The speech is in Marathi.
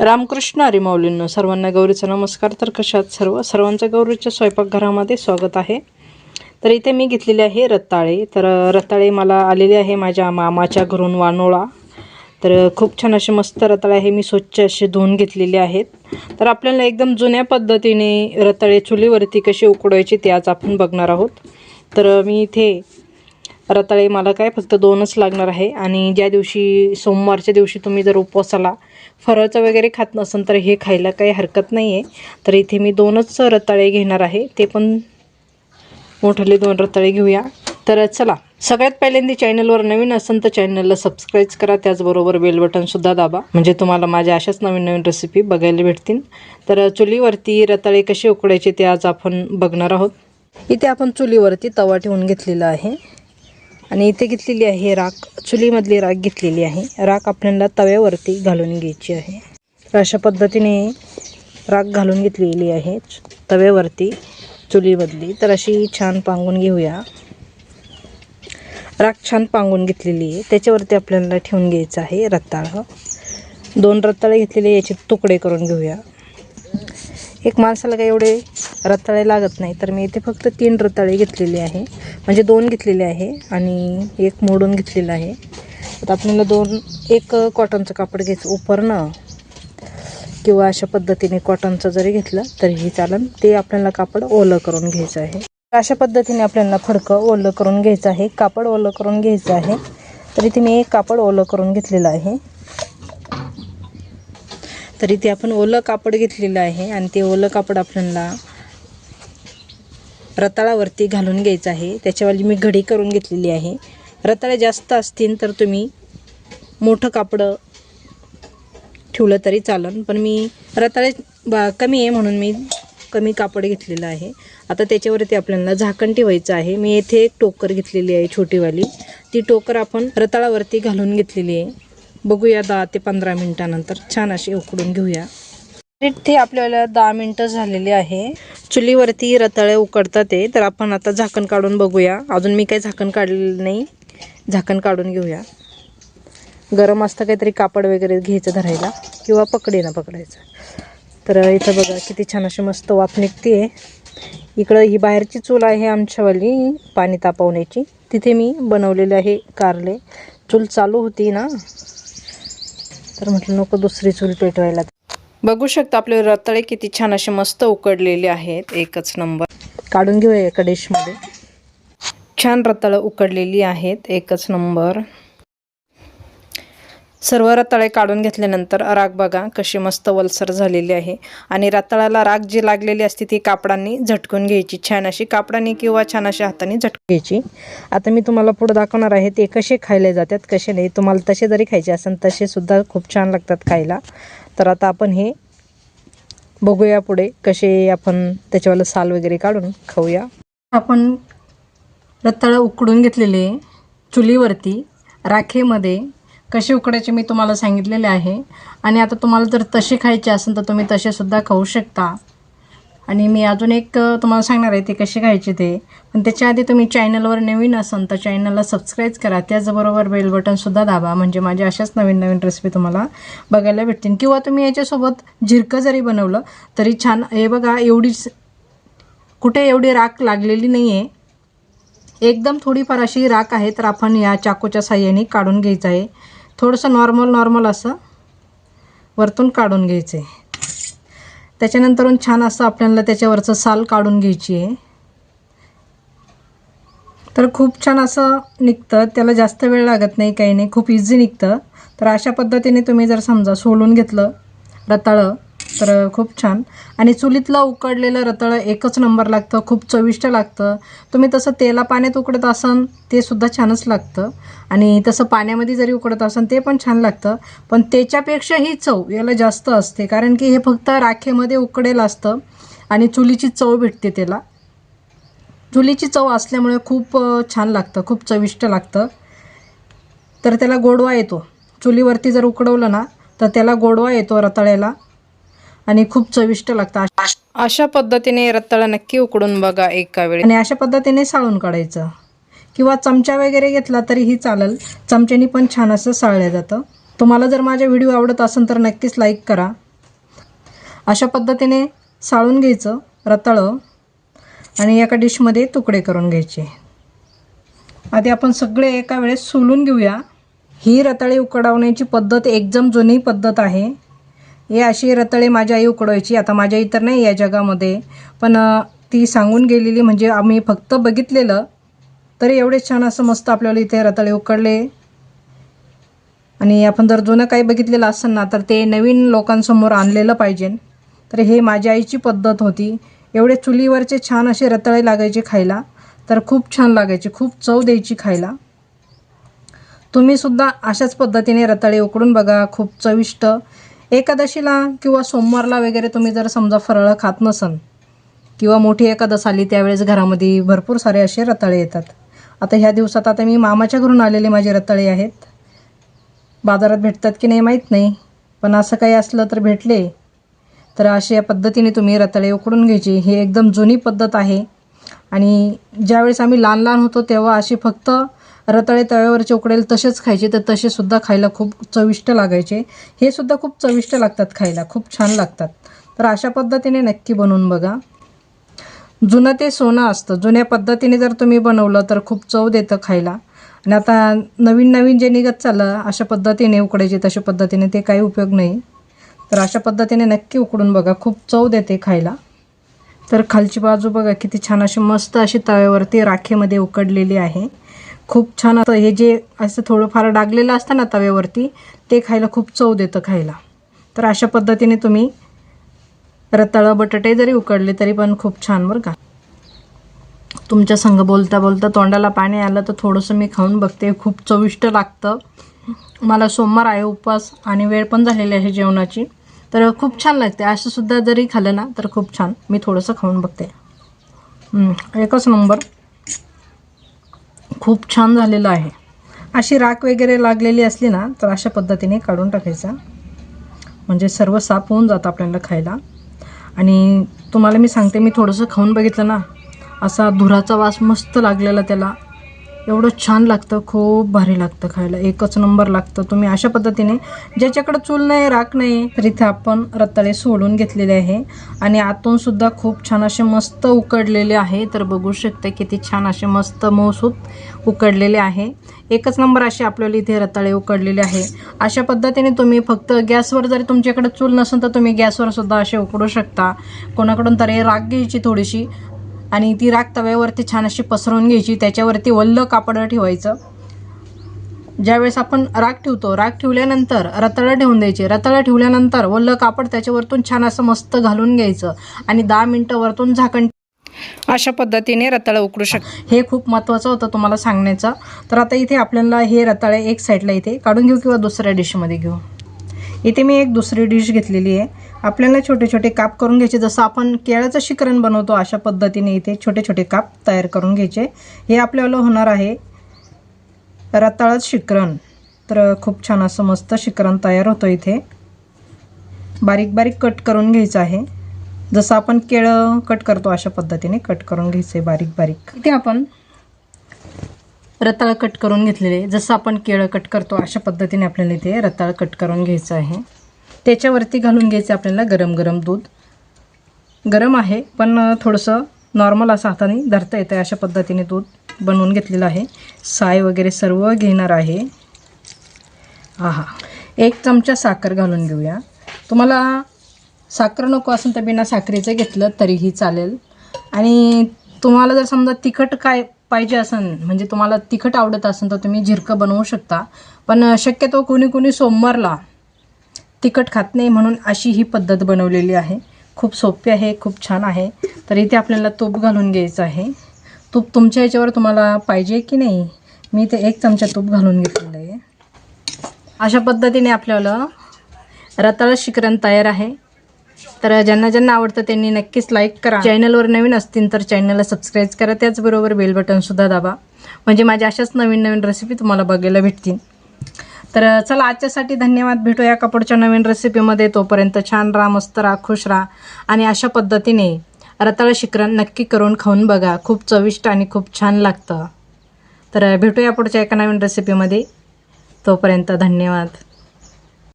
रामकृष्ण हरी सर्वांना गौरीचा नमस्कार. तर कशात सर्व सर्वांचं गौरीच्या स्वयंपाकघरामध्ये स्वागत आहे. तर इथे मी घेतलेले आहे रताळे. तर रताळे मला आलेले आहे माझ्या मामाच्या घरून वानोळा. तर खूप छान असे मस्त रताळे आहे. मी स्वच्छ असे धुवून घेतलेले आहेत. तर आपल्याला एकदम जुन्या पद्धतीने रताळे चुलीवरती कसे उकडवायचे ते आज आपण बघणार आहोत. तर मी इथे रताळे मला काय फक्त दोनच लागणार आहे. आणि ज्या दिवशी सोमवारच्या दिवशी तुम्ही जर उपवासाला फरळचं वगैरे खात नसेल तर हे खायला काही हरकत नाही आहे तर इथे मी दोनच रताळे घेणार आहे. ते पण मोठले दोन रताळे घेऊया. तर चला सगळ्यात पहिल्यांदा चॅनलवर नवीन असेल तर चॅनलला सबस्क्राईब करा. त्याचबरोबर बेल बटनसुद्धा दाबा. म्हणजे तुम्हाला माझ्या अशाच नवीन नवीन रेसिपी बघायला भेटतील. तर चुलीवरती रताळे कसे उकडायचे ते आज आपण बघणार आहोत. इथे आपण चुलीवरती तवा ठेवून घेतलेला आहे. आणि इथे घेतलेली आहे राख. चुलीमधली राख घेतलेली आहे. राख आपल्याला तव्यावरती घालून घ्यायची आहे. तर अशा पद्धतीने राख घालून घेतलेली आहे. तव्यावरती चुलीमधली. तर अशी छान पांगून घेऊया. राख छान पांगून घेतलेली आहे. त्याच्यावरती आपल्याला ठेवून घ्यायचं आहे रताळं. दोन रताळे घेतलेले याचे तुकडे करून घेऊया. एक माणसाला काही एवढे रताळे लागत नाही. तर मी इथे फक्त तीन रताळे घेतलेले आहे. म्हणजे दोन घेतलेले आहे आणि एक मोडून घेतलेलं आहे. आता आपल्याला दोन एक कॉटनचं कापड घ्यायचं उपरणं किंवा अशा पद्धतीने कॉटनचं जरी घेतलं तरीही चालेल ते आपल्याला कापड ओलं करून घ्यायचं आहे. अशा पद्धतीने आपल्याला फडकं ओलं करून घ्यायचं आहे कापड ओलं करून घ्यायचं आहे. तरी इथे मी एक कापड ओलं करून घेतलेलं आहे. तर इथे आपण ओलं कापड घेतलेलं आहे आणि ते ओलं कापड आपल्याला रताळावरती घालून घ्यायचं आहे. त्याच्यावाली मी घडी करून घेतलेली आहे. रताळे जास्त असतील तर तुम्ही मोठं कापडं ठेवलं तरी चालेल पण मी रताळे बा कमी आहे म्हणून मी कमी कापड घेतलेलं आहे. आता त्याच्यावरती आपल्याला झाकण ठेवायचं आहे. मी येथे एक टोकर घेतलेली आहे छोटीवाली. ती टोकर आपण रताळावरती घालून घेतलेली आहे. बघूया दहा ते पंधरा मिनटानंतर. छान अशी उकडून घेऊया. इथे आपल्याला दहा मिनटं झालेली आहे. चुलीवरती रताळे उकडतात ते. तर आपण आता झाकण काढून बघूया. अजून मी काही झाकण काढलेलं नाही. झाकण काढून घेऊया. गरम असतं काहीतरी कापड वगैरे घ्यायचं धरायला. किंवा पकडीनं पकडायचं. तर इथं बघा किती छान अशी मस्त वाफ निघते इकडं ही बाहेरची चूल आहे आमच्यावाली पाणी तापवण्याची. तिथे मी बनवलेले आहे कारले. चूल चालू होती ना? तर म्हटलं नको दुसरी चूल पेटवायला. बघू शकता आपले रताळे किती छान असे मस्त उकडलेले आहेत. एकच नंबर. काढून घेऊया एका डिशमध्ये छान रताळं उकडलेली आहेत. एकच नंबर. सर्व रताळे काढून घेतल्यानंतर राग बघा कशी मस्त वलसर झालेली आहे. आणि रताळाला राग जी लागलेली असते ती कापडांनी झटकून घ्यायची. छान अशी कापडाने किंवा छान अशा हाताने झटकून घ्यायची. आता मी तुम्हाला पुढे दाखवणार आहे ते कसे खायले जातात कसे नाही. तुम्हाला तसे जरी खायचे असेल तसे सुद्धा खूप छान लागतात खायला. तर आता आपण हे बघूया पुढे कसे आपण त्याच्यावालं साल वगैरे काढून खाऊया. आपण रताळं उकडून घेतलेले चुलीवरती राखेमध्ये कसे उकडायचे मी तुम्हाला सांगितलेले आहे. आणि आता तुम्हाला जर तसे खायचे असेल तर तुम्ही तसेसुद्धा खाऊ शकता. आणि मी अजून एक तुम्हाला सांगणार आहे ते कशी खायचे ते. पण त्याच्या आधी तुम्ही चॅनलवर नवीन असाल तर चॅनलला सबस्क्राईब करा. त्याचबरोबर बेल बटनसुद्धा दाबा. म्हणजे माझ्या अशाच नवीन नवीन रेसिपी तुम्हाला बघायला भेटतील. किंवा तुम्ही याच्यासोबत झिरकं जरी बनवलं तरी छान हे बघा एवढीच कुठे एवढी राख लागलेली नाही आहे एकदम थोडीफार अशी राख आहे तर आपण या चाकूच्या साह्याने काढून घ्यायचं आहे. थोडंसं नॉर्मल नॉर्मल असं वरतून काढून घ्यायचं. आहे त्याच्यानंतरून छान असं आपल्याला त्याच्यावरचं साल काढून घ्यायची आहे. तर खूप छान असं निघतं. त्याला जास्त वेळ लागत नाही काही नाही. खूप इझी निघतं. तर अशा पद्धतीने तुम्ही जर समजा सोलून घेतलं रताळं तर खूप छान. आणि चुलीतलं उकडलेलं रताळं एकच नंबर लागतं खूप चविष्ट लागतं. तुम्ही तसं तेला पाण्यात उकडत असाल ते सुद्धा छानच लागतं. आणि तसं पाण्यामध्ये जरी उकडत असाल ते पण छान लागतं. पण त्याच्यापेक्षा ही चव याला जास्त असते कारण की हे फक्त राखेमध्ये उकडेल असतं आणि चुलीची चव भेटते त्याला. चुलीची चव असल्यामुळे खूप छान लागतं खूप चविष्ट लागतं. तर त्याला गोडवा येतो. चुलीवरती जर उकडवलं ना तर त्याला गोडवा येतो रताळ्याला. आणि खूप चविष्ट लागतं. अशा पद्धतीने रताळा नक्की उकडून बघा एका वेळी. आणि अशा पद्धतीने साळून काढायचं. किंवा चमचा वगैरे घेतला तरीही चालेल. चमच्यानी पण छान असं साळलं जातं. तुम्हाला जर माझा व्हिडिओ आवडत असेल तर नक्कीच लाईक करा. अशा पद्धतीने साळून घ्यायचं रताळं. आणि एका डिशमध्ये तुकडे करून घ्यायचे. आधी आपण सगळे एका वेळेस सोलून घेऊया. ही रताळी उकडवण्याची पद्धत एकदम जुनी पद्धत आहे. हे अशी रताळे माझी आई उकडवायची. आता माझ्या इतर नाही या जगामध्ये. पण ती सांगून गेलेली म्हणजे आम्ही फक्त बघितलेलं. तरी एवढे छान असं मस्त आपल्याला इथे रताळे उकडले. आणि आपण जर जुनं काही बघितलेलं असेल ना तर ते नवीन लोकांसमोर आणलेलं पाहिजे. तर हे माझ्या आईची पद्धत होती. एवढे चुलीवरचे छान असे रताळे लागायचे खायला. तर खूप छान लागायचे. खूप चव द्यायची खायला. तुम्ही सुद्धा अशाच पद्धतीने रताळे उकडून बघा. खूप चविष्ट. एकादशीला किंवा सोमवारला वगैरे तुम्ही जर समजा फराळ खात नसन किंवा मोठी एकादश आली त्यावेळेस घरामध्ये भरपूर सारे असे रताळे येतात. आता ह्या दिवसात आता मी मामाच्या घरून आलेले माझे रताळे आहेत. बाजारात भेटतात की नाही माहीत नाही पण असं काही असलं तर भेटले. तर अशा पद्धतीने तुम्ही रताळे उकडून घ्यायचे. ही एकदम जुनी पद्धत आहे. आणि ज्यावेळेस आम्ही लहान लहान होतो तेव्हा अशी फक्त रताळे तव्यावरचे उकडेल तसेच खायचे तर तसे सुद्धा खायला खूप चविष्ट लागायचे. हे सुद्धा खूप चविष्ट लागतात खायला खूप छान लागतात. तर अशा पद्धतीने नक्की बनवून बघा. जुनं ते सोनं असतं. जुन्या पद्धतीने जर तुम्ही बनवलं तर खूप चव देतं खायला. आणि आता नवीन नवीन जे निघत चाललं अशा पद्धतीने उकडायचे तशा पद्धतीने ते काही उपयोग नाही. तर अशा पद्धतीने नक्की उकडून बघा. खूप चव देते खायला. तर खालची बाजू बघा किती छान अशी मस्त अशी तव्यावरती राखेमध्ये उकडलेली आहे. खूप छान असं हे जे असं थोडंफार डागलेलं असतं ना तव्यावरती ते खायला खूप चव देतं खायला. तर अशा पद्धतीने तुम्ही रताळं बटाटे जरी उकडले तरी पण खूप छान बरं का. तुमच्या संग बोलता बोलता तोंडाला पाणी आलं तर थोडंसं मी खाऊन बघते. खूप चविष्ट लागतं. मला सोमवार आहे उपवास आणि वेळ पण झालेली आहे जेवणाची. तर खूप छान लागते. असंसुद्धा जरी खाल्लं ना तर खूप छान. मी थोडंसं खाऊन बघते. एकच नंबर. खूप छान झालेलं आहे. अशी राख वगैरे लागलेली असली ना तर अशा पद्धतीने काढून टाकायचा. म्हणजे सर्व साफ होऊन जातं आपल्याला खायला. आणि तुम्हाला मी सांगते मी थोडंसं खाऊन बघितलं ना असा धुराचा वास मस्त लागलेला त्याला. एवढं छान लागतं खूप भारी लागतं खायला. एकच नंबर लागतं. तुम्ही अशा पद्धतीने ज्याच्याकडे चूल नाही राख नाही तर इथे आपण रताळे सोडून घेतलेले आहे. आणि आतून सुद्धा खूप छान असे मस्त उकडलेले आहे. तर बघू शकता किती छान असे मस्त मौसूत उकडलेले आहे. एकच नंबर असे आपल्याला इथे रताळे उकडलेले आहे. अशा पद्धतीने तुम्ही फक्त गॅसवर जरी तुमच्याकडे चूल नसेल तर तुम्ही गॅसवर सुद्धा असे उकडू शकता. कोणाकडून तरी राख घ्यायची थोडीशी आणि ती राख तव्यावरती छान अशी पसरवून घ्यायची त्याच्यावरती वल्ल कापड ठेवायचं. ज्यावेळेस आपण राख ठेवतो राख ठेवल्यानंतर रताळं ठेवून द्यायचे. रताळं ठेवल्यानंतर वल्ल कापड त्याच्यावरतून छान असं मस्त घालून घ्यायचं आणि दहा मिनटं वरतून झाकण अशा पद्धतीने रताळं उकडू शकतो हे खूप महत्त्वाचं होतं तुम्हाला सांगण्याचं. तर आता इथे आपल्याला हे रताळे एक साईडला इथे काढून घेऊ किंवा दुसऱ्या डिशमध्ये घेऊ? इथे मी एक दुसरी डिश घेतलेली आहे. आपल्याला छोटे छोटे काप करून घ्यायचे. जसं आपण केळ्याचं शिकरण बनवतो अशा पद्धतीने इथे छोटे छोटे काप तयार करून घ्यायचे. हे आपल्याला होणार आहे रताळच शिकरण. तर खूप छान असं मस्त शिकरण तयार होतं इथे. बारीक बारीक कट करून घ्यायचं आहे. जसं आपण केळं कट करतो अशा पद्धतीने कट करून घ्यायचं आहे बारीक बारीक. इथे आपण रताळ कट करून घेतलेले. जसं आपण केळं कट करतो अशा पद्धतीने आपल्याला इथे रताळ कट करून घ्यायचं आहे. त्याच्यावरती घालून घ्यायचं आपल्याला गरम गरम दूध. गरम आहे पण थोडंसं नॉर्मल असं हाताने धरता येतं अशा पद्धतीने दूध बनवून घेतलेलं आहे. साय वगैरे सर्व घेणार आहे. आहा. एक चमचा साखर घालून घेऊया. तुम्हाला साखर नको असेल तर बिना साखरेचं घेतलं तरीही चालेल. आणि तुम्हाला जर समजा तिखट काय पाहिजे असेल म्हणजे तुम्हाला तिखट आवडत असेल तर तुम्ही झिरकं बनवू शकता. पण शक्यतो कोणी कोणी सोमवारला तिखट खात नाही म्हणून अशी ही पद्धत बनवलेली आहे. खूप सोपी आहे खूप छान आहे. तर इथे आपल्याला तूप घालून घ्यायचं आहे. तूप तुमच्या याच्यावर तुम्हाला पाहिजे की नाही? मी इथे एक चमचा तूप घालून घेतलेलं आहे. अशा पद्धतीने आपल्याला रताळ शिकरण तयार आहे. तर ज्यांना ज्यांना आवडतं त्यांनी नक्कीच लाईक करा. चॅनलवर नवीन असतील तर चॅनलला सबस्क्राईब करा. त्याचबरोबर बेल बटनसुद्धा दाबा. म्हणजे माझ्या अशाच नवीन नवीन रेसिपी तुम्हाला बघायला भेटतील. तर चला आजच्यासाठी धन्यवाद. भेटूया या कपडच्या नवीन रेसिपीमध्ये तोपर्यंत छान राहा मस्त राहा खुश राहा. आणि अशा पद्धतीने रताळ शिकरण नक्की करून खाऊन बघा. खूप चविष्ट आणि खूप छान लागतं. तर भेटूया पुढच्या एका नवीन रेसिपीमध्ये तोपर्यंत धन्यवाद.